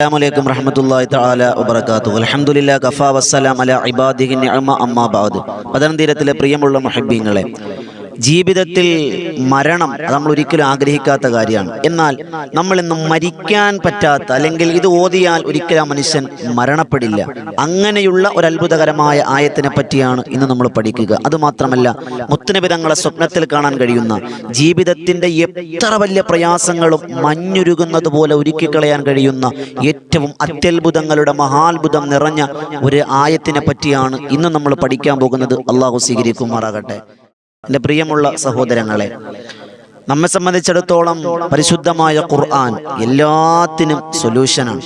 السلام عليكم ورحمة الله تعالى وبركاته الحمد لله كفى والسلام على عباده النعمة أما بعد പതനതീരത്തിലെ പ്രിയമുള്ള മുഹബ്ബീങ്ങളെ ജീവിതത്തിൽ മരണം അത് നമ്മൾ ഒരിക്കലും ആഗ്രഹിക്കാത്ത കാര്യമാണ്. എന്നാൽ നമ്മൾ ഇന്ന് മരിക്കാൻ പറ്റാത്ത അല്ലെങ്കിൽ ഇത് ഓതിയാൽ ഒരിക്കലും ആ മനുഷ്യൻ മരണപ്പെടില്ല. അങ്ങനെയുള്ള ഒരു അത്ഭുതകരമായ ആയത്തിനെ പറ്റിയാണ് ഇന്ന് നമ്മൾ പഠിക്കുക. അതുമാത്രമല്ല മാത്രമല്ല തങ്ങളെ സ്വപ്നത്തിൽ കാണാൻ കഴിയുന്ന ജീവിതത്തിന്റെ എത്ര വലിയ പ്രയാസങ്ങളും മഞ്ഞുരുകുന്നത് പോലെ ഒരുക്കിക്കളയാൻ കഴിയുന്ന ഏറ്റവും അത്യത്ഭുതങ്ങളുടെ മഹാത്ഭുതം നിറഞ്ഞ ഒരു ആയത്തിനെ പറ്റിയാണ് ഇന്ന് നമ്മൾ പഠിക്കാൻ പോകുന്നത്. അള്ളാഹു സ്വീകരിക്കുമാറാകട്ടെ. എന്റെ പ്രിയമുള്ള സഹോദരങ്ങളെ നമ്മെ സംബന്ധിച്ചിടത്തോളം പരിശുദ്ധമായ ഖുർആൻ എല്ലാത്തിനും സൊല്യൂഷനാണ്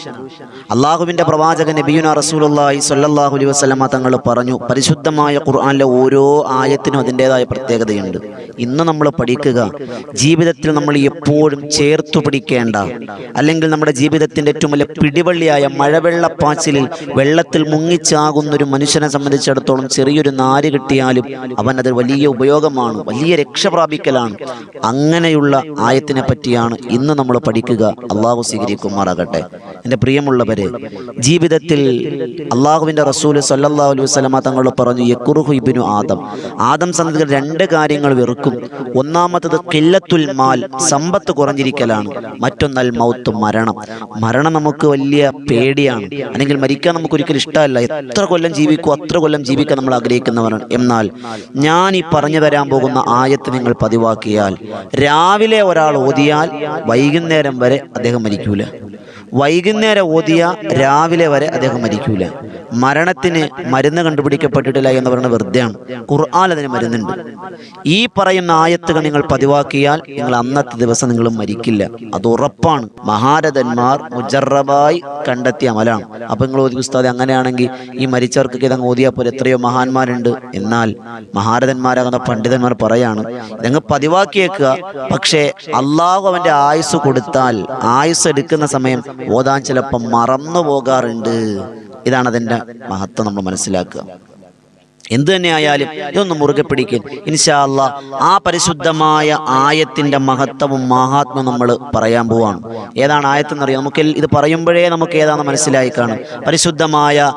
അള്ളാഹുവിന്റെ പ്രവാചകൻ നബിയുന റസൂലി സ്വല്ലല്ലാഹു അലൈഹി വസ്ലമ തങ്ങൾ പറഞ്ഞു പരിശുദ്ധമായ ഖുർആാനിലെ ഓരോ ആയത്തിനും അതിന്റെതായ പ്രത്യേകതയുണ്ട്. ഇന്ന് നമ്മൾ പഠിക്കുക ജീവിതത്തിൽ നമ്മൾ എപ്പോഴും ചേർത്തു പിടിക്കേണ്ട അല്ലെങ്കിൽ നമ്മുടെ ജീവിതത്തിന്റെ ഏറ്റവും വലിയ പിടിവള്ളിയായ മഴവെള്ളപ്പാച്ചിലിൽ വെള്ളത്തിൽ മുങ്ങിച്ചാകുന്ന ഒരു മനുഷ്യനെ സംബന്ധിച്ചിടത്തോളം ചെറിയൊരു നാര് കിട്ടിയാലും അവൻ അത് വലിയ ഉപയോഗമാണ് വലിയ രക്ഷ പ്രാപിക്കലാണ്. അങ്ങനെയുള്ള ആയത്തിനെ പറ്റിയാണ് ഇന്ന് നമ്മൾ പഠിക്കുക. അള്ളാഹു സ്വീകരിക്കുമാറാകട്ടെ. എന്റെ പ്രിയമുള്ളവരെ ജീവിതത്തിൽ അള്ളാഹുവിന്റെ റസൂൽ സല്ലല്ലാഹു അലൈഹി വസല്ലമ തങ്ങൾ പറഞ്ഞു യക്കുറുഹു ഇബ്നു ആദം. ആദം സന്തതികൾ രണ്ട് കാര്യങ്ങൾ വെറുക്കും. ഒന്നാമത്തത് കില്ലത്തുൽ മാൽ സമ്പത്ത് കുറഞ്ഞിരിക്കലാണ്. മറ്റൊന്നൽ മൗത്ത് മരണം. മരണം നമുക്ക് വലിയ പേടിയാണ്. അല്ലെങ്കിൽ മരിക്കാൻ നമുക്ക് ഒരിക്കലും ഇഷ്ടമല്ല. എത്ര കൊല്ലം ജീവിക്കും അത്ര കൊല്ലം ജീവിക്കാൻ നമ്മൾ ആഗ്രഹിക്കുന്നവരാണ്. എന്നാൽ ഞാൻ ഈ പറഞ്ഞു തരാൻ പോകുന്ന ആയത്ത് നിങ്ങൾ പതിവാക്കിയാൽ രാവിലെ ഒരാൾ ഓതിയാൽ വൈകുന്നേരം വരെ അദ്ദേഹം മരിക്കൂല. വൈകുന്നേരം ഓതിയ രാവിലെ വരെ അദ്ദേഹം മരിക്കൂല. മരണത്തിന് മരുന്ന് കണ്ടുപിടിക്കപ്പെട്ടിട്ടില്ല എന്ന് പറയുന്നത് വെറുതെയാണ്. ഖുർആൻ അതിന് മരുന്നുണ്ട്. ഈ പറയുന്ന ആയത്തുകൾ നിങ്ങൾ പതിവാക്കിയാൽ നിങ്ങൾ അന്നത്തെ ദിവസം നിങ്ങൾ മരിക്കില്ല. അത് ഉറപ്പാണ്. മഹാരഥന്മാർ മുജറബായി കണ്ടെത്തിയ അമലാണ്. അപ്പൊ നിങ്ങൾ ഓതി ഉസ്താദ് അങ്ങനെയാണെങ്കിൽ ഈ മരിച്ചവർക്കൊക്കെ ഇതങ്ങ് ഓതിയാൽ പോലെ എത്രയോ മഹാന്മാരുണ്ട്. എന്നാൽ മഹാരഥന്മാരാകുന്ന പണ്ഡിതന്മാർ പറയാണ് നിങ്ങൾ പതിവാക്കിയേക്കുക. പക്ഷേ അള്ളാഹു അവന്റെ ആയുസ് കൊടുത്താൽ ആയുസ് എടുക്കുന്ന സമയം ഓതാൻ ചിലപ്പം മറന്നു പോകാറുണ്ട്. ഇതാണ് അതിന്റെ മഹത്വം നമ്മൾ മനസ്സിലാക്കുക. എന്തു തന്നെ ആയാലും ഇതൊന്ന് മുറുകെ പിടിക്കും. ഇൻഷാല്ല ആ പരിശുദ്ധമായ ആയത്തിന്റെ മഹത്വവും മഹാത്മ നമ്മൾ പറയാൻ പോവാണ്. ഏതാണ് ആയത്തെന്നറിയാം? നമുക്ക് ഇത് പറയുമ്പോഴേ നമുക്ക് ഏതാണെന്ന് മനസ്സിലായി കാണും. പരിശുദ്ധമായ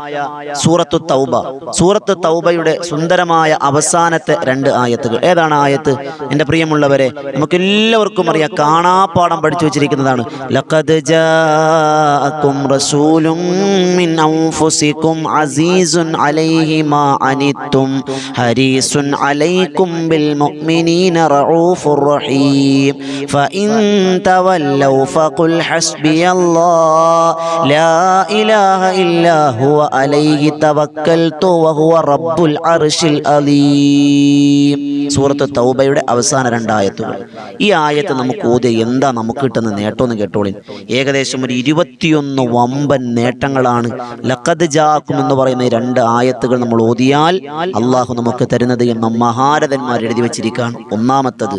സൂറത്തു തൗബ. സൂറത്ത് തൗബയുടെ സുന്ദരമായ അവസാനത്തെ രണ്ട് ആയത്തുകൾ. ഏതാണ് ആയത്ത്? എന്റെ പ്രിയമുള്ളവരെ നമുക്ക് എല്ലാവർക്കും അറിയാം കാണാപ്പാടം പഠിച്ചു വെച്ചിരിക്കുന്നതാണ്. ലഖദ് റസൂലും മിൻ അൻഫുസിക്കും അസീസുൻ അലൈഹി മാ അനിത്തും ഹരീസുൻ അലൈക്കും ബിൽ മുഅ്മിനീന റഊഫുർ റഹീം. ഫഇൻ തവല്ലൗ ഫഖുൽ ഹസ്ബിയല്ലാഹ്. ലാ ഇലാഹ ഇല്ലാ ഹുവ അലൈഹി തവക്കൽതു വഹുവ റബ്ബുൽ അർശിൽ അലീം സൂറത്ത് തൗബയുടെ അവസാന രണ്ടായത്തുകൾ. ഈ ആയത്ത് നമുക്ക് ഓതി എന്താ നമുക്ക് കിട്ടുന്ന നേട്ടമെന്ന് കേട്ടോളി. ഏകദേശം ഒരു ഇരുപത്തിയൊന്ന് വമ്പൻ നേട്ടങ്ങളാണ്. ലക്കത് ജാക്കും എന്ന് പറയുന്ന രണ്ട് ആയത്തുകൾ നമ്മൾ ഓതിയാൽ അള്ളാഹു നമുക്ക് തരുന്നത് എന്ന് മഹാരഥന്മാർ എഴുതി വെച്ചിരിക്കുകയാണ്. ഒന്നാമത്തത്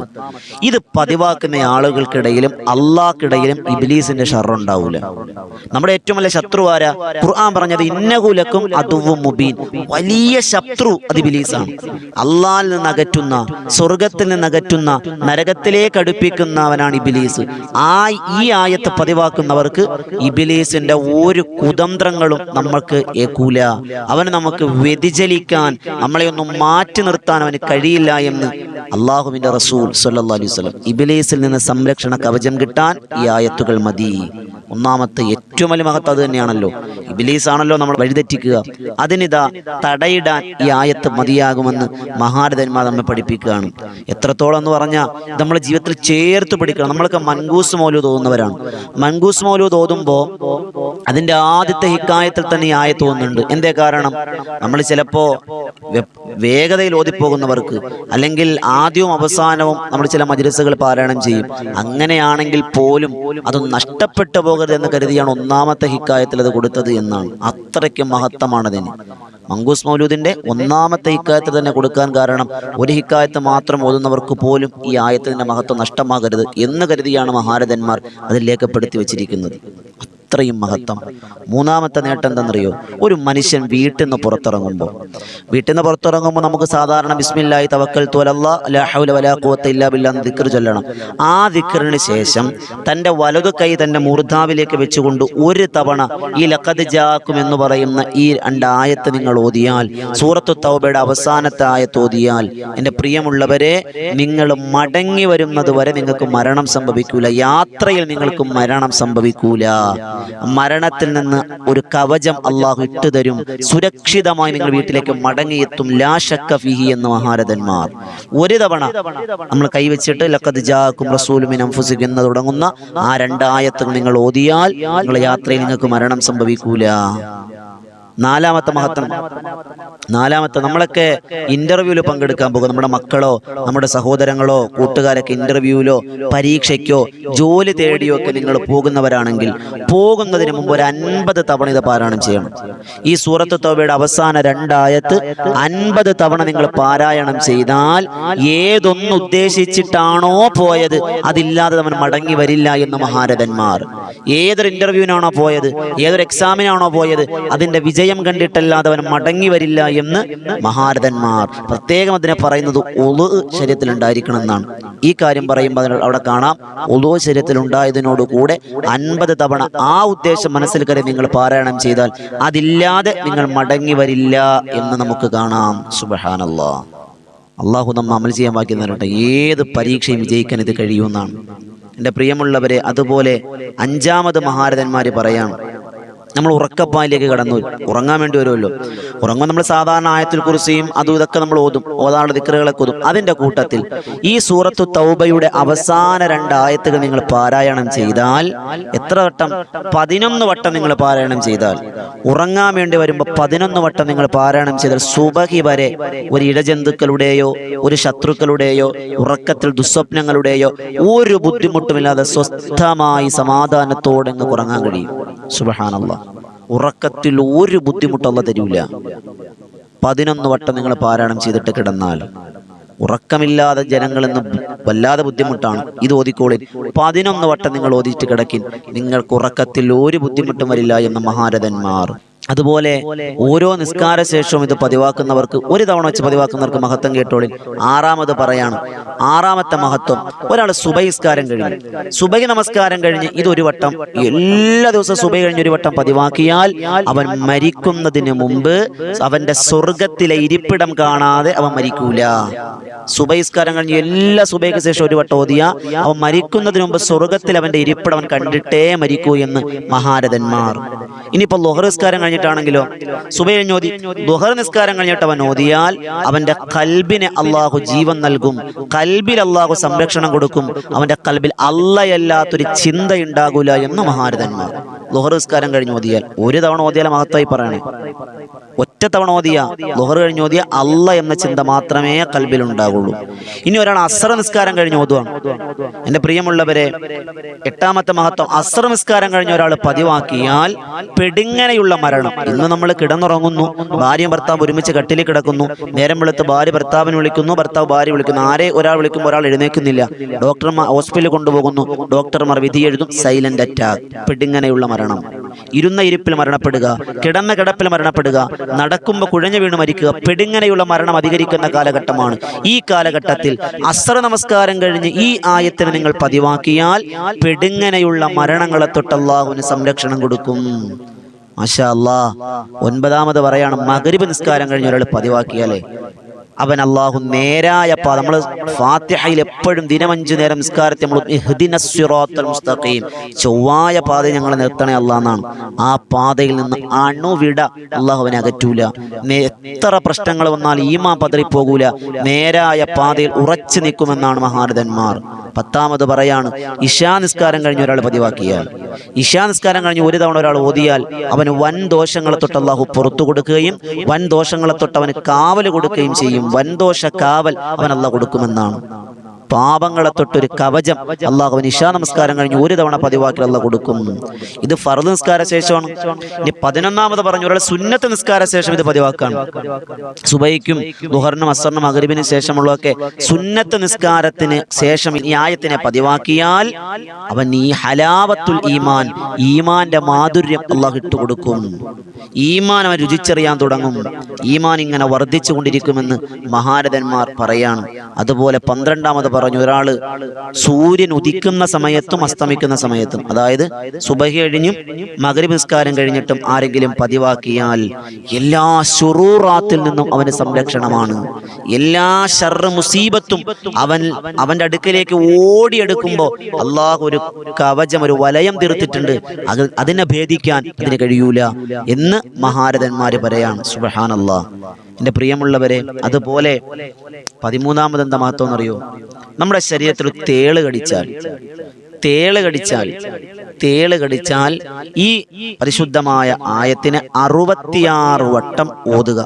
ഇത് പതിവാക്കുന്ന ആളുകൾക്കിടയിലും അള്ളാഹ്ക്കിടയിലും ഇബിലീസിന്റെ ഷറുണ്ടാവൂല നമ്മുടെ ഏറ്റവും വലിയ ശത്രു ആരാ? ഖുർആൻ പറഞ്ഞത് ഇന്നകുലക്കും അതുവും മുബീൻ. വലിയ ശത്രു അത് ഇബിലീസാണ്. അള്ളാഹിൽ നിന്ന് അകറ്റുന്ന സ്വർഗത്തിൽ നിന്ന് അകറ്റുന്ന നരകത്തിലേക്ക് അടുപ്പിക്കുന്നവനാണ് ഇബിലീസ്. ആ ഈ ആയത്ത് പതിവാക്കുന്നവർക്ക് ഇബിലീസിന്റെ ഒരു കുതന്ത്രങ്ങളും നമ്മൾക്ക് ഏക്കൂല. അവന് നമുക്ക് വ്യതിചലിക്കാൻ നമ്മളെ ഒന്നും മാറ്റി നിർത്താൻ അവന് കഴിയില്ല എന്ന് അള്ളാഹുവിന്റെ റസൂൽ സല്ലല്ലാഹു അലൈഹി ഇബിലീസിൽ നിന്ന് സംരക്ഷണ കവചം കിട്ടാൻ ഈ ആയത്തുകൾ മതി. ഒന്നാമത്തെ ഏറ്റവും വലിയ മഹത്ത് അത് തന്നെയാണല്ലോ. ഇബിലീസ് ആണല്ലോ നമ്മൾ വഴിതെറ്റിക്കുക. അതിനിതാ തടയിടാൻ ഈ ആയത്ത് മതിയാകുമെന്ന് മഹാരഥന്മാർ നമ്മെ പഠിപ്പിക്കുകയാണ്. എത്രത്തോളം എന്ന് പറഞ്ഞാൽ നമ്മുടെ ജീവിതത്തിൽ ചേർത്ത് പിടിക്കണം. നമ്മളൊക്കെ മൻകൂസ് മൗലു തോന്നുന്നവരാണ് മൻകൂസ് മൗലു തോന്നുമ്പോൾ അതിന്റെ ആദ്യത്തെ ഹിക്കായത്തിൽ തന്നെ ഈ ആയത്ത് തോന്നുന്നുണ്ട് എന്തേ കാരണം? നമ്മൾ ചിലപ്പോ വേഗതയിൽ ഓതിപ്പോകുന്നവർക്ക് അല്ലെങ്കിൽ ആദ്യവും അവസാനവും നമ്മൾ ചില മജിരസുകൾ പാരായണം ചെയ്യും. അങ്ങനെയാണെങ്കിൽ പോലും അത് നഷ്ടപ്പെട്ടു പോകരുത് എന്ന് കരുതിയാണ് ഒന്നാമത്തെ ഹിക്കായത്തിൽ അത് കൊടുത്തത്. എന്നാണ് അത്രയ്ക്ക് മഹത്തമാണ് അതിന് മങ്കൂസ് മൗലൂദിന്റെ ഒന്നാമത്തെ ഹിക്കായത്ത് തന്നെ കൊടുക്കാൻ കാരണം ഒരു ഹിക്കായത്ത് മാത്രം ഓതുന്നവർക്ക് പോലും ഈ ആയത്തിന്റെ മഹത്വം നഷ്ടമാകരുത് എന്ന് കരുതിയാണ് മഹാരഥന്മാർ അതിൽ രേഖപ്പെടുത്തി വെച്ചിരിക്കുന്നത്. അത്രയും മഹത്വം. മൂന്നാമത്തെ നേട്ടം എന്തെന്നറിയോ ഒരു മനുഷ്യൻ വീട്ടിൽ നിന്ന് പുറത്തിറങ്ങുമ്പോൾ വീട്ടിൽ നിന്ന് പുറത്തിറങ്ങുമ്പോൾ നമുക്ക് സാധാരണ ബിസ്മില്ലായി തവക്കൽ തോലല്ല ലാഹുല വലാഖുവത്ത ഇല്ലാ ബില്ലാ എന്ന് ദിക്കർ ചൊല്ലണം. ആ ദിക്കറിന് ശേഷം തന്റെ വലതു കൈ തന്റെ മൂർധാവിലേക്ക് വെച്ചുകൊണ്ട് ഒരു തവണ ഈ ലക്കത് ജാക്കും എന്ന് പറയുന്ന ഈ രണ്ടായത്ത് നിങ്ങൾ ഓതിയാൽ സൂറത്തു തൗബയുടെ അവസാനത്തെ ആയത്ത് ഓതിയാൽ എന്റെ പ്രിയമുള്ളവരെ നിങ്ങൾ മടങ്ങി വരുന്നത് വരെ നിങ്ങൾക്ക് മരണം സംഭവിക്കൂല. യാത്രയിൽ നിങ്ങൾക്ക് മരണം സംഭവിക്കൂല. മരണത്തിൽ നിന്ന് ഒരു കവചം അള്ളാഹു ഇട്ടുതരും. സുരക്ഷിതമായി നിങ്ങൾ വീട്ടിലേക്ക് മടങ്ങിയെത്തും. ലാഷക്ക ഫിഹി എന്ന് മഹാരഥന്മാർ. ഒരു തവണ നമ്മൾ കൈവച്ചിട്ട് ലക്കത് ജാക്കും റസൂലും എന്ന് തുടങ്ങുന്ന ആ രണ്ടായത്തുകൾ നിങ്ങൾ ഓതിയാൽ നിങ്ങളുടെ യാത്രയിൽ നിങ്ങൾക്ക് മരണം സംഭവിക്കൂല. നാലാമത്തെ മഹത്വം. നാലാമത്തെ നമ്മളൊക്കെ ഇന്റർവ്യൂവിൽ പങ്കെടുക്കാൻ പോകും നമ്മുടെ മക്കളോ നമ്മുടെ സഹോദരങ്ങളോ കൂട്ടുകാരൊക്കെ ഇന്റർവ്യൂവിലോ പരീക്ഷയ്ക്കോ ജോലി തേടിയോ ഒക്കെ നിങ്ങൾ പോകുന്നവരാണെങ്കിൽ പോകുന്നതിന് മുമ്പ് ഒരു അൻപത് തവണ ഇത് പാരായണം ചെയ്യണം. ഈ സൂറത്ത് തോബയുടെ അവസാന രണ്ടായത്ത് അൻപത് തവണ നിങ്ങൾ പാരായണം ചെയ്താൽ ഏതൊന്ന് ഉദ്ദേശിച്ചിട്ടാണോ പോയത് അതില്ലാതെ അവൻ മടങ്ങി വരില്ല എന്ന് മഹാരഥന്മാർ. ഏതൊരു ഇന്റർവ്യൂവിനാണോ പോയത് ഏതൊരു എക്സാമിനാണോ പോയത് അതിന്റെ വിജയം കണ്ടിട്ടല്ലാതെ അവൻ മടങ്ങി വരില്ല എന്ന് മഹാരഥന്മാർ പ്രത്യേകം അതിനെ പറയുന്നത് ഒളു ശരീരത്തിൽ ഉണ്ടായിരിക്കണം എന്നാണ് ഈ കാര്യം പറയുമ്പോൾ അവിടെ കാണാം ഒളു ശരീരത്തിൽ ഉണ്ടായതിനോടുകൂടെ അൻപത് തവണ ആ ഉദ്ദേശം മനസ്സിൽ കരുതി നിങ്ങൾ പാരായണം ചെയ്താൽ അതില്ലാതെ നിങ്ങൾ മടങ്ങി വരില്ല എന്ന് നമുക്ക് കാണാം. സുബഹാനല്ലാ. അള്ളാഹു നമ്മ അമൽ ചെയ്യാൻ ബാക്കി തരട്ടെ ഏത് പരീക്ഷയും വിജയിക്കാൻ ഇത് കഴിയുമെന്നാണ്. എന്റെ പ്രിയമുള്ളവരെ അതുപോലെ അഞ്ചാമത് മഹാരഥന്മാർ പറയാം നമ്മൾ ഉറക്കപ്പായിലേക്ക് കടന്നു ഉറങ്ങാൻ വേണ്ടി വരുമല്ലോ. ഉറങ്ങുമ്പോൾ നമ്മൾ സാധാരണ ആയത്തിൽ കുറിച്ചും അതും ഇതൊക്കെ നമ്മൾ ഓതും. ഓതാനുള്ള ദിക്കറുകളൊക്കെ ഓതും അതിന്റെ കൂട്ടത്തിൽ ഈ സൂറത്തു തൗബയുടെ അവസാന രണ്ട് ആയത്തുകൾ നിങ്ങൾ പാരായണം ചെയ്താൽ എത്ര വട്ടം? പതിനൊന്ന് വട്ടം നിങ്ങൾ പാരായണം ചെയ്താൽ. ഉറങ്ങാൻ വേണ്ടി വരുമ്പോൾ പതിനൊന്ന് വട്ടം നിങ്ങൾ പാരായണം ചെയ്താൽ സുബഹി വരെ ഒരു ഇടജന്തുക്കളുടെയോ ഒരു ശത്രുക്കളുടെയോ ഉറക്കത്തിൽ ദുസ്വപ്നങ്ങളുടെയോ ഒരു ബുദ്ധിമുട്ടുമില്ലാതെ സ്വസ്ഥമായി സമാധാനത്തോടെ ഉറങ്ങാൻ കഴിയും. സുബഹാനല്ല. ഉറക്കത്തിൽ ഒരു ബുദ്ധിമുട്ടുള്ള തരൂല. പതിനൊന്ന് വട്ടം നിങ്ങൾ പാരായണം ചെയ്തിട്ട് കിടന്നാൽ ഉറക്കമില്ലാതെ ജനങ്ങളെന്ന് വല്ലാതെ ബുദ്ധിമുട്ടാണ്. ഇത് ഓതിക്കോളിൻ പതിനൊന്ന് വട്ടം നിങ്ങൾ ഓതിയിട്ട് കിടക്കിൻ. നിങ്ങൾക്ക് ഉറക്കത്തിൽ ഒരു ബുദ്ധിമുട്ടും വരില്ല എന്ന് മഹാരഥന്മാർ അതുപോലെ ഓരോ നിസ്കാര ശേഷവും ഇത് പതിവാക്കുന്നവർക്ക് ഒരു തവണ വെച്ച് പതിവാക്കുന്നവർക്ക് മഹത്വം കേട്ടോളിൽ ആറാമത് പറയാണ്. ആറാമത്തെ മഹത്വം ഒരാൾ സുബഹിസ്കാരം കഴിഞ്ഞു. സുബഹി നമസ്കാരം കഴിഞ്ഞ് ഇത് ഒരു വട്ടം എല്ലാ ദിവസവും സുബഹി കഴിഞ്ഞ് ഒരു വട്ടം പതിവാക്കിയാൽ അവൻ മരിക്കുന്നതിന് മുമ്പ് അവന്റെ സ്വർഗത്തിലെ ഇരിപ്പിടം കാണാതെ അവൻ മരിക്കൂല. സുബൈസ്കാരം കഴിഞ്ഞ് എല്ലാ സുബൈക്ക് ശേഷം ഒരു വട്ടം ഓതിയ അവൻ മരിക്കുന്നതിന് മുമ്പ് സ്വർഗത്തിൽ അവന്റെ ഇരിപ്പിടം അവൻ കണ്ടിട്ടേ മരിക്കൂ എന്ന് മഹാരഥന്മാർ. ഇനിയിപ്പോ ലൊഹറിസ്കാരം കഴിഞ്ഞിട്ടാണെങ്കിലോ സുബൈ കഴിഞ്ഞ് ഓതി ദുഹർ നിസ്കാരം കഴിഞ്ഞിട്ട് അവൻ ഓതിയാൽ അവന്റെ കൽബിനെ അള്ളാഹു ജീവൻ നൽകും. കൽബിൽ അള്ളാഹു സംരക്ഷണം കൊടുക്കും. അവന്റെ കൽബിൽ അല്ലയല്ലാത്തൊരു ചിന്ത ഉണ്ടാകൂല എന്ന് മഹാരഥന്മാർ. ദുഹർ നിസ്കാരം കഴിഞ്ഞ് ഓതിയാൽ ഒരു തവണ ഓതിയാൽ മഹത്തായി പറയണേ. ഒറ്റ തവണ ഓതിയ ലുഹർ കഴിഞ്ഞ് ഓതിയ അല്ല എന്ന ചിന്ത മാത്രമേ കൽബിൽ ഉണ്ടാകുള്ളൂ ഇനി ഒരാൾ അസ്ര നിസ്കാരം കഴിഞ്ഞ് ഓതുവാണ്. എന്റെ പ്രിയമുള്ളവരെ എട്ടാമത്തെ മഹത്വം അസ്ര നിസ്കാരം കഴിഞ്ഞ ഒരാൾ പതിവാക്കിയാൽ പെടുങ്ങനെയുള്ള മരണം. ഇന്ന് നമ്മൾ കിടന്നുറങ്ങുന്നു ഭാര്യയും ഭർത്താവ് ഒരുമിച്ച് കട്ടിലിൽ കിടക്കുന്നു നേരം വെളുത്ത് ഭാര്യ ഭർത്താവിനെ വിളിക്കുന്നു ഭർത്താവ് ഭാര്യ വിളിക്കുന്നു ആരെ ഒരാൾ വിളിക്കുമ്പോൾ ഒരാൾ എഴുന്നേക്കുന്നില്ല ഡോക്ടർമാർ ഹോസ്പിറ്റലിൽ കൊണ്ടുപോകുന്നു ഡോക്ടർമാർ വിധി എഴുതും സൈലന്റ് അറ്റാക്ക് പെടുങ്ങനെയുള്ള മരണം. ഇരുന്ന ഇരിപ്പിൽ മരണപ്പെടുക കിടന്ന കിടപ്പിൽ മരണപ്പെടുക നടക്കുമ്പോൾ കുഴഞ്ഞു വീണ് മരിക്കുക പെടുങ്ങനെയുള്ള മരണം അധികരിക്കുന്ന കാലഘട്ടമാണ്. ഈ കാലഘട്ടത്തിൽ അസ്ര നമസ്കാരം കഴിഞ്ഞ് ഈ ആയത്തിന് നിങ്ങൾ പതിവാക്കിയാൽ പെടുങ്ങനെയുള്ള മരണങ്ങളെ തൊട്ടല്ലാഹുവിന് സംരക്ഷണം കൊടുക്കും. മാഷാ അല്ലാ ഒൻപതാമത് പറയാണ് മകരിബ് നിസ്കാരം കഴിഞ്ഞ് ഒരാൾ പതിവാക്കിയാലേ. അവൻ അള്ളാഹു നേരായ പാത. നമ്മൾ ഫാത്തിഹയിൽ എപ്പോഴും ദിനമഞ്ചു നേരം നിസ്കാരത്തെ നമ്മൾ മുസ്തഖീം. ചൊവ്വായ പാത ഞങ്ങൾ നിർത്തണേ അള്ളാന്നാണ് ആ പാതയിൽ നിന്ന് അണുവിട അള്ളാഹു അവനെ അകറ്റൂല. എത്ര പ്രശ്നങ്ങൾ വന്നാൽ ഈമാ പതറി പോകൂല. നേരായ പാതയിൽ ഉറച്ചു നിൽക്കുമെന്നാണ് മഹാരഥന്മാർ. പത്താമത് പറയാണ് ഇഷാ നിസ്കാരം കഴിഞ്ഞ ഒരാൾ പതിവാക്കിയാൽ. ഇഷാ നിസ്കാരം കഴിഞ്ഞ് ഒരു തവണ ഒരാൾ ഓതിയാൽ അവന് വൻ ദോഷങ്ങളെ തൊട്ട് അള്ളാഹു പുറത്തു കൊടുക്കുകയും വൻ ദോഷങ്ങളെ തൊട്ട് അവന് കാവൽ കൊടുക്കുകയും ചെയ്യും. വൻ ദോഷ കാവൽ അവൻ അല്ല കൊടുക്കുമെന്നാണ്. പാപങ്ങളെ തൊട്ടൊരു കവചം അള്ളാഹു നിഷാ നമസ്കാരം കഴിഞ്ഞ് ഒരു തവണ പതിവാക്കി അള്ള കൊടുക്കും. ഇത് ഫർദ് നിസ്കാര ശേഷമാണ്. ഇനി പതിനൊന്നാമത് പറഞ്ഞു ഒരാൾ സുന്നത്ത് നിസ്കാര ശേഷം ഇത് പതിവാക്കാണ് സുബൈക്കും ദുഹറിനും അസറിനും അഗരിബിനും ശേഷമുള്ളതൊക്കെ സുന്നത്ത് നിസ്കാരത്തിന് ശേഷം ഈ ആയത്തിനെ പതിവാക്കിയാൽ അവൻ ഈ ഹലാവത്തുൽ ഈമാൻ ഈമാന്റെ മാധുര്യം അള്ളാഹ് ഇട്ടുകൊടുക്കും ഈമാൻ അവൻ രുചിച്ചറിയാൻ തുടങ്ങും. ഈമാൻ ഇങ്ങനെ വർദ്ധിച്ചു കൊണ്ടിരിക്കുമെന്ന് മഹാരഥന്മാർ പറയാണ്. അതുപോലെ പന്ത്രണ്ടാമത് പറഞ്ഞു ഒരാൾ സൂര്യൻ ഉദിക്കുന്ന സമയത്തും അസ്തമിക്കുന്ന സമയത്തും അതായത് സുബഹി കഴിഞ്ഞും മകരി നിസ്കാരം കഴിഞ്ഞിട്ടും ആരെങ്കിലും പതിവാക്കിയാൽ എല്ലാ ശുറൂറാത്തിൽ നിന്നും അവന് സംരക്ഷണമാണ്. എല്ലാ ഷർറ് മുസീബത്തും അവൻ അവന്റെ അടുക്കലേക്ക് ഓടിയെടുക്കുമ്പോൾ അള്ളാഹു ഒരു കവചം ഒരു വലയം തീർത്തിട്ടുണ്ട്. അത് അതിനെ ഭേദിക്കാൻ അതിന് കഴിയൂല എന്ന് മഹാരഥന്മാര് പറയാണ്. സുബഹാൻ അള്ളാഹ് എന്റെ പ്രിയമുള്ളവരെ അതുപോലെ പതിമൂന്നാമത് എന്താ മഹത്വം എന്നറിയോ? നമ്മുടെ ശരീരത്തിൽ തേൾ കടിച്ചാൽ തേൾ കടിച്ചാൽ തേൾ കടിച്ചാൽ ഈ പരിശുദ്ധമായ ആയത്തിന് അറുപത്തിയാറ് വട്ടം ഓതുക.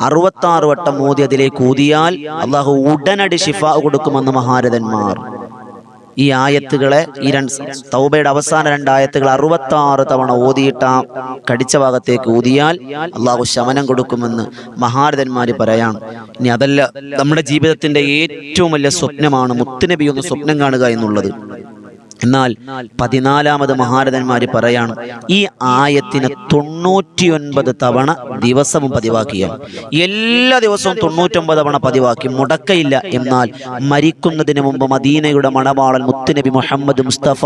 അറുപത്താറ് വട്ടം ഓതി അതിലേക്ക് ഊതിയാൽ അള്ളാഹു ഉടനടി ഷിഫ കൊടുക്കുമെന്ന് മഹാരഥന്മാർ ഈ ആയത്തുകളെ ഈ രണ്ട് തൗബയുടെ അവസാന രണ്ടായത്തുകൾ അറുപത്തി ആറ് തവണ ഓതിയിട്ട് കടിച്ച ഭാഗത്തേക്ക് ഊതിയാൽ അള്ളാഹു ശമനം കൊടുക്കുമെന്ന് മഹാരഥന്മാർ പറയാണ്. ഇനി അതല്ല നമ്മുടെ ജീവിതത്തിന്റെ ഏറ്റവും വലിയ സ്വപ്നമാണ് മുത്തുനബി ഒന്ന് സ്വപ്നം കാണുക എന്നുള്ളത്. എന്നാൽ പതിനാലാമത് മഹാരഥന്മാര് പറയാണ് ഈ ആയത്തിന് തൊണ്ണൂറ്റിയൊൻപത് തവണ ദിവസവും പതിവാക്കിയ. എല്ലാ ദിവസവും തൊണ്ണൂറ്റൊമ്പത് തവണ പതിവാക്കി. മുടക്കയില്ല. എന്നാൽ മരിക്കുന്നതിന് മുമ്പ് മദീനയുടെ മണവാളൻ മുത്തുനബി മുഹമ്മദ് മുസ്തഫ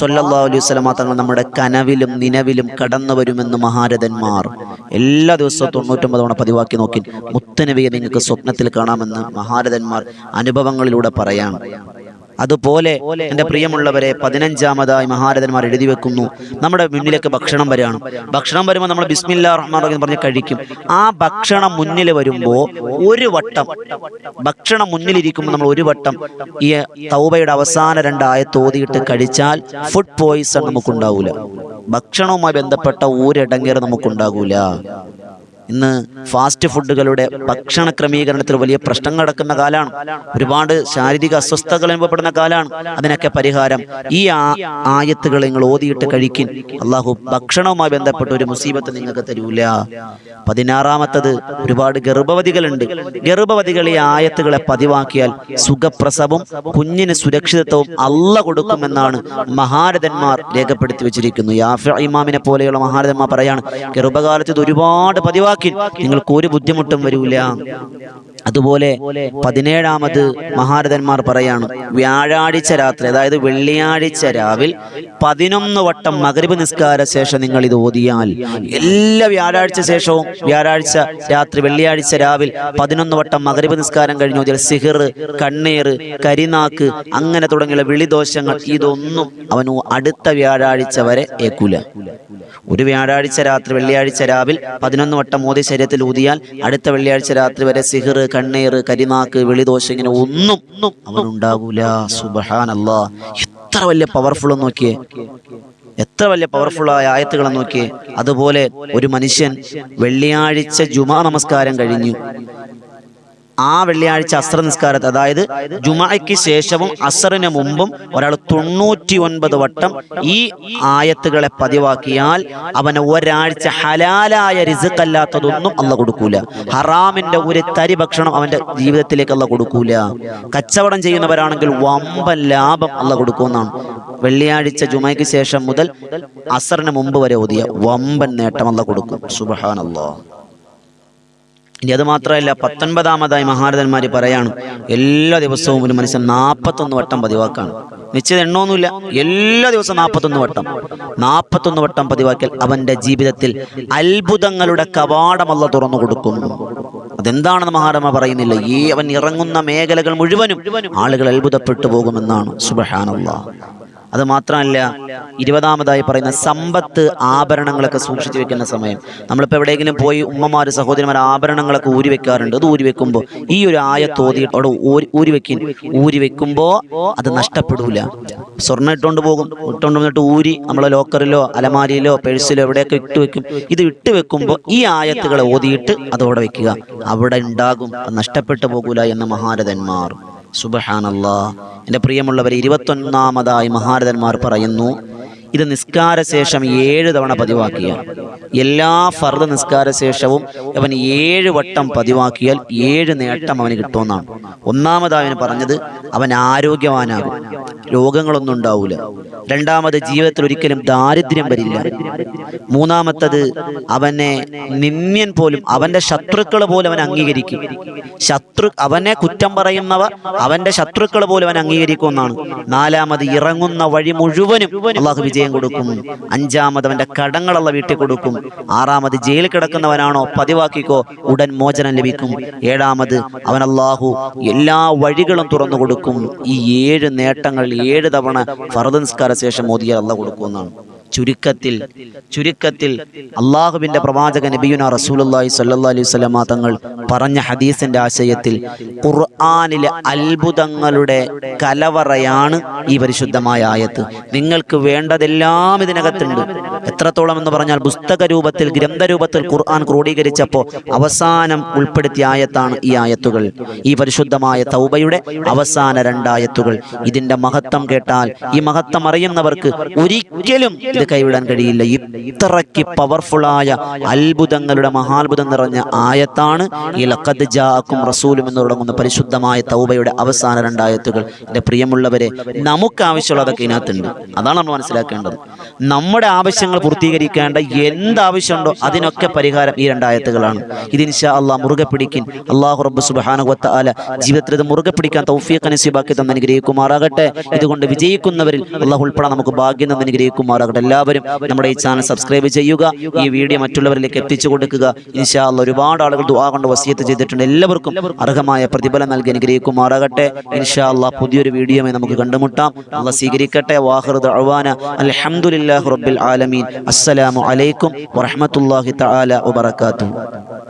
സല്ലല്ലാഹു അലൈഹി നമ്മുടെ കനവിലും നിലവിലും കടന്നു വരുമെന്ന് മഹാരഥന്മാർ എല്ലാ ദിവസവും തൊണ്ണൂറ്റൊമ്പത് തവണ പതിവാക്കി നോക്കി. മുത്തുനബിയെ നിങ്ങൾക്ക് സ്വപ്നത്തിൽ കാണാമെന്ന് മഹാരഥന്മാർ അനുഭവങ്ങളിലൂടെ പറയാണ്. അതുപോലെ എന്റെ പ്രിയമുള്ളവരെ പതിനഞ്ചാമതായി മഹാരഥന്മാർ എഴുതി വെക്കുന്നു. നമ്മുടെ മുന്നിലേക്ക് ഭക്ഷണം വരികയാണ്. ഭക്ഷണം വരുമ്പോൾ നമ്മൾ ബിസ്മില്ലാ റഹ്മാൻ റഹീം പറഞ്ഞ് കഴിക്കും. ആ ഭക്ഷണം മുന്നിൽ വരുമ്പോൾ ഒരു വട്ടം ഭക്ഷണം മുന്നിലിരിക്കുമ്പോൾ നമ്മൾ ഒരു വട്ടം ഈ തൗബയുടെ അവസാന രണ്ടായ തോതിയിട്ട് കഴിച്ചാൽ ഫുഡ് പോയിസൺ നമുക്കുണ്ടാവൂല. ഭക്ഷണവുമായി ബന്ധപ്പെട്ട ഒരിടങ്ങേറ് നമുക്കുണ്ടാകൂല ഇന്ന് ഫാസ്റ്റ് ഫുഡുകളുടെ ഭക്ഷണ ക്രമീകരണത്തിൽ വലിയ പ്രശ്നം നടക്കുന്ന കാലമാണ്. ഒരുപാട് ശാരീരിക അസ്വസ്ഥതകൾ അനുഭവപ്പെടുന്ന കാലമാണ്. അതിനൊക്കെ പരിഹാരം ഈ ആയത്തുകൾ നിങ്ങൾ ഓതിയിട്ട് കഴിക്കും. അള്ളാഹു ഭക്ഷണവുമായി ബന്ധപ്പെട്ട ഒരു മുസീബത്ത് നിങ്ങൾക്ക് തരൂല. പതിനാറാമത്തത് ഒരുപാട് ഗർഭവതികളുണ്ട്. ഗർഭവതികൾ ഈ ആയത്തുകളെ പതിവാക്കിയാൽ സുഖപ്രസവം കുഞ്ഞിന് സുരക്ഷിതത്വവും അല്ല കൊടുക്കുമെന്നാണ് മഹാരഥന്മാർ രേഖപ്പെടുത്തി വെച്ചിരിക്കുന്നു. യാഫ ഇമാമിനെ പോലെയുള്ള മഹാരഥന്മാർ പറയാണ് ഗർഭകാലത്ത് ഇത് ഒരുപാട് പതിവാക്കി നിങ്ങൾക്ക് ഒരു ബുദ്ധിമുട്ടും വരൂല. അതുപോലെ പതിനേഴാമത് മഹാരഥന്മാർ പറയാണ് വ്യാഴാഴ്ച രാത്രി അതായത് വെള്ളിയാഴ്ച രാവിൽ പതിനൊന്ന് വട്ടം മകരവ് നിസ്കാര ശേഷം നിങ്ങൾ ഇത് ഓതിയാൽ എല്ലാ വ്യാഴാഴ്ച ശേഷവും വ്യാഴാഴ്ച രാത്രി വെള്ളിയാഴ്ച രാവിൽ പതിനൊന്ന് വട്ടം മകരവ് നിസ്കാരം കഴിഞ്ഞു ഓതിയാൽ സിഹിർ കണ്ണീർ കരിനാക്ക് അങ്ങനെ തുടങ്ങിയുള്ള വിളിദോഷങ്ങൾ ഇതൊന്നും അവനു അടുത്ത വ്യാഴാഴ്ച വരെ ഏക്കൂല ഒരു വ്യാഴാഴ്ച രാത്രി വെള്ളിയാഴ്ച രാവിൽ പതിനൊന്ന് വട്ടം മോദി ശരീരത്തിൽ ഊതിയാൽ അടുത്ത വെള്ളിയാഴ്ച രാത്രി വരെ സിഹിർ കണ്ണീർ കരിനാക്ക് വെളിദോശ ഇങ്ങനെ ഒന്നും അവനുണ്ടാകൂല. സുബഹാനല്ല. എത്ര വലിയ പവർഫുൾ നോക്കിയേ. എത്ര വലിയ പവർഫുൾ ആയ ആയത്തുകളെ നോക്കിയേ. അതുപോലെ ഒരു മനുഷ്യൻ വെള്ളിയാഴ്ച ജുമാ നമസ്കാരം കഴിഞ്ഞു. ആ വെള്ളിയാഴ്ച അസ്ര നിസ്കാരത്തെ അതായത് ജുമായ്ക്ക് ശേഷവും അസറിന് മുമ്പും ഒരാൾ തൊണ്ണൂറ്റി ഒൻപത് വട്ടം ഈ ആയത്തുകളെ പതിവാക്കിയാൽ അവന് ഒരാഴ്ച ഹലാലായ റിസുക്കല്ലാത്തതൊന്നും അല്ല കൊടുക്കൂല. ഹറാമിന്റെ ഒരു തരി ഭക്ഷണം അവന്റെ ജീവിതത്തിലേക്ക് അല്ല കൊടുക്കൂല. കച്ചവടം ചെയ്യുന്നവരാണെങ്കിൽ വമ്പൻ ലാഭം അല്ല കൊടുക്കുമെന്നാണ്. വെള്ളിയാഴ്ച ജുമയ്ക്ക് ശേഷം മുതൽ അസറിന് മുമ്പ് വരെ ഓതിയ വമ്പൻ നേട്ടം അല്ല കൊടുക്കും. സുബഹാനല്ലാ ഇനി അത് മാത്രമല്ല പത്തൊൻപതാമതായി മഹാരഥന്മാർ പറയാണ് എല്ലാ ദിവസവും ഒരു മനുഷ്യൻ നാൽപ്പത്തൊന്ന് വട്ടം പതിവാക്കാണ്. നിശ്ചിത എണ്ണമൊന്നുമില്ല എല്ലാ ദിവസവും നാൽപ്പത്തൊന്ന് വട്ടം. നാൽപ്പത്തൊന്ന് വട്ടം പതിവാക്കിയാൽ അവന്റെ ജീവിതത്തിൽ അത്ഭുതങ്ങളുടെ കവാടമല്ല തുറന്നു കൊടുക്കുന്നു. അതെന്താണെന്ന് മഹാരമ പറയുന്നില്ല ഈ അവൻ ഇറങ്ങുന്ന മേഖലകൾ മുഴുവനും ആളുകൾ അത്ഭുതപ്പെട്ടു പോകുമെന്നാണ്. സുബഹാനല്ലാ അത് മാത്രമല്ല ഇരുപതാമതായി പറയുന്ന സമ്പത്ത് ആഭരണങ്ങളൊക്കെ സൂക്ഷിച്ചു വെക്കുന്ന സമയം. നമ്മളിപ്പോൾ എവിടെയെങ്കിലും പോയി ഉമ്മമാർ സഹോദരിമാർ ആഭരണങ്ങളൊക്കെ ഊരി വെക്കാറുണ്ട്. അത് ഊരി വെക്കുമ്പോൾ ഈ ഒരു ആയ തോതി അവിടെ ഊരി- വെക്കി ഊരി വെക്കുമ്പോൾ അത് നഷ്ടപ്പെടൂല. സ്വർണം ഇട്ടുകൊണ്ട് പോകും. ഇട്ടുകൊണ്ട് വന്നിട്ട് ഊരി നമ്മളെ ലോക്കറിലോ അലമാരിയിലോ പേഴ്സിലോ എവിടെയൊക്കെ ഇട്ട് വെക്കും. ഇത് ഇട്ട് വെക്കുമ്പോൾ ഈ ആയത്തുകളെ ഓതിയിട്ട് അതവിടെ വെക്കുക. അവിടെ ഉണ്ടാകും. നഷ്ടപ്പെട്ടു പോകൂല എന്ന് മഹാരഥന്മാർ. സുബഹാനല്ലാ. എന്റെ പ്രിയമുള്ളവർ ഇരുപത്തൊന്നാമതായി മഹാരഥന്മാർ പറയുന്നു ഇത് നിസ്കാരശേഷം ഏഴ് തവണ പതിവാക്കിയാൽ എല്ലാ ഫർദ് നിസ്കാരശേഷവും അവൻ ഏഴ് വട്ടം പതിവാക്കിയാൽ ഏഴ് നേട്ടം അവന് കിട്ടുമെന്നാണ്. ഒന്നാമതായി പറഞ്ഞത് അവൻ ആരോഗ്യവാനാകും രോഗങ്ങളൊന്നും ഉണ്ടാവില്ല രണ്ടാമത് ജീവിതത്തിൽ ഒരിക്കലും ദാരിദ്ര്യം വരില്ല. മൂന്നാമത്തത് അവനെ നിന്യൻ പോലും അവന്റെ ശത്രുക്കൾ പോലും അവൻ അംഗീകരിക്കും. ശത്രു അവനെ കുറ്റം പറയുന്നവ അവന്റെ ശത്രുക്കൾ പോലും അവൻ അംഗീകരിക്കുമെന്നാണ്. നാലാമത് ഇറങ്ങുന്ന വഴി മുഴുവനും അള്ളാഹു വിജയം കൊടുക്കും. അഞ്ചാമത് അവന്റെ കടങ്ങളുള്ള വീട്ടിൽ കൊടുക്കും. ആറാമത് ജയിലിൽ കിടക്കുന്നവനാണോ പതിവാക്കിക്കോ ഉടൻ മോചനം ലഭിക്കും. ഏഴാമത് അവൻ അള്ളാഹു എല്ലാ വഴികളും തുറന്നു കൊടുക്കും. ഈ ഏഴ് നേട്ടങ്ങൾ ഏഴ് തവണ ഫറദ് നിസ്കാര ശേഷം മോദിയെ അള്ള കൊടുക്കുമെന്നാണ്. ചുരുക്കത്തിൽ ചുരുക്കത്തിൽ അള്ളാഹുവിന്റെ പ്രവാചക നബിയുന റസൂലി സ്വല്ലല്ലാഹി അലൈഹി തങ്ങൾ പറഞ്ഞ ഹദീസിന്റെ ആശയത്തിൽ ഖുർആാനിലെ അത്ഭുതങ്ങളുടെ കലവറയാണ് ഈ പരിശുദ്ധമായ ആയത്ത്. നിങ്ങൾക്ക് വേണ്ടതെല്ലാം ഇതിനകത്തുണ്ട്. എത്രത്തോളം എന്ന് പറഞ്ഞാൽ പുസ്തക രൂപത്തിൽ ഗ്രന്ഥരൂപത്തിൽ ഖുർആൻ ക്രോഡീകരിച്ചപ്പോൾ അവസാനം ഉൾപ്പെടുത്തിയ ആയത്താണ് ഈ ആയത്തുകൾ. ഈ പരിശുദ്ധമായ തൗബയുടെ അവസാന രണ്ടായത്തുകൾ ഇതിന്റെ മഹത്വം കേട്ടാൽ ഈ മഹത്വം അറിയുന്നവർക്ക് ഒരിക്കലും ഇത് കൈവിടാൻ കഴിയില്ല. ഇത്രയ്ക്ക് പവർഫുള്ളായ അത്ഭുതങ്ങളുടെ മഹാത്ഭുതം നിറഞ്ഞ ആയത്താണ് ഈ ലക്കത്ത് ജാക്കും റസൂലും എന്ന് തുടങ്ങുന്ന പരിശുദ്ധമായ തൗബയുടെ അവസാന രണ്ടായത്തുകൾ എന്റെ പ്രിയമുള്ളവരെ നമുക്ക് ആവശ്യമുള്ളതൊക്കെ ഇതിനകത്തുണ്ട്. അതാണ് നമ്മൾ മനസ്സിലാക്കേണ്ടത്. നമ്മുടെ ആവശ്യങ്ങൾ പൂർത്തീകരിക്കേണ്ട എന്താവശ്യമുണ്ടോ അതിനൊക്കെ പരിഹാരം ഈ രണ്ടായത്തുകളാണ് ഇത് ഇൻഷാ അള്ളാഹ് മുറുകെ പിടിക്കിൻ അള്ളാഹു റബ്ബ് സുബാനുവത്ത ജീവിതത്തിൽ ഇത് മുറുകെ പിടിക്കാൻ തൗഫീഖ് നസീബാക്കി തന്നെ അനുഗ്രഹിക്കുമാറാകട്ടെ. ഇതുകൊണ്ട് വിജയിക്കുന്നവരിൽ അള്ളാഹു ഉൾപ്പെടെ നമുക്ക് ഭാഗ്യം തന്നെ അനുഗ്രഹിക്കുമാറാകട്ടെ. എല്ലാവരും നമ്മുടെ ഈ ചാനൽ സബ്സ്ക്രൈബ് ചെയ്യുക. ഈ വീഡിയോ മറ്റുള്ളവരിലേക്ക് എത്തിച്ചു കൊടുക്കുക. ഇൻഷാല്ല ഒരുപാട് ആളുകൾ ദുആ കൊണ്ട് വസിയത്ത് ചെയ്തിട്ടുണ്ട്. എല്ലാവർക്കും അർഹമായ പ്രതിഫലം നൽകി അനുഗ്രഹിക്കുമാറാകട്ടെ. ഇൻഷാല്ല പുതിയൊരു വീഡിയോമായി നമുക്ക് കണ്ടുമുട്ടാം. അള്ള സ്വീകരിക്കട്ടെ. വാഹൃദ് അവാന റബ്ബിൽ ആലമീൻ. അസ്സലാമു അലൈക്കും വറഹ്മത്തുള്ളാഹി തആല വബറകാതുഹു.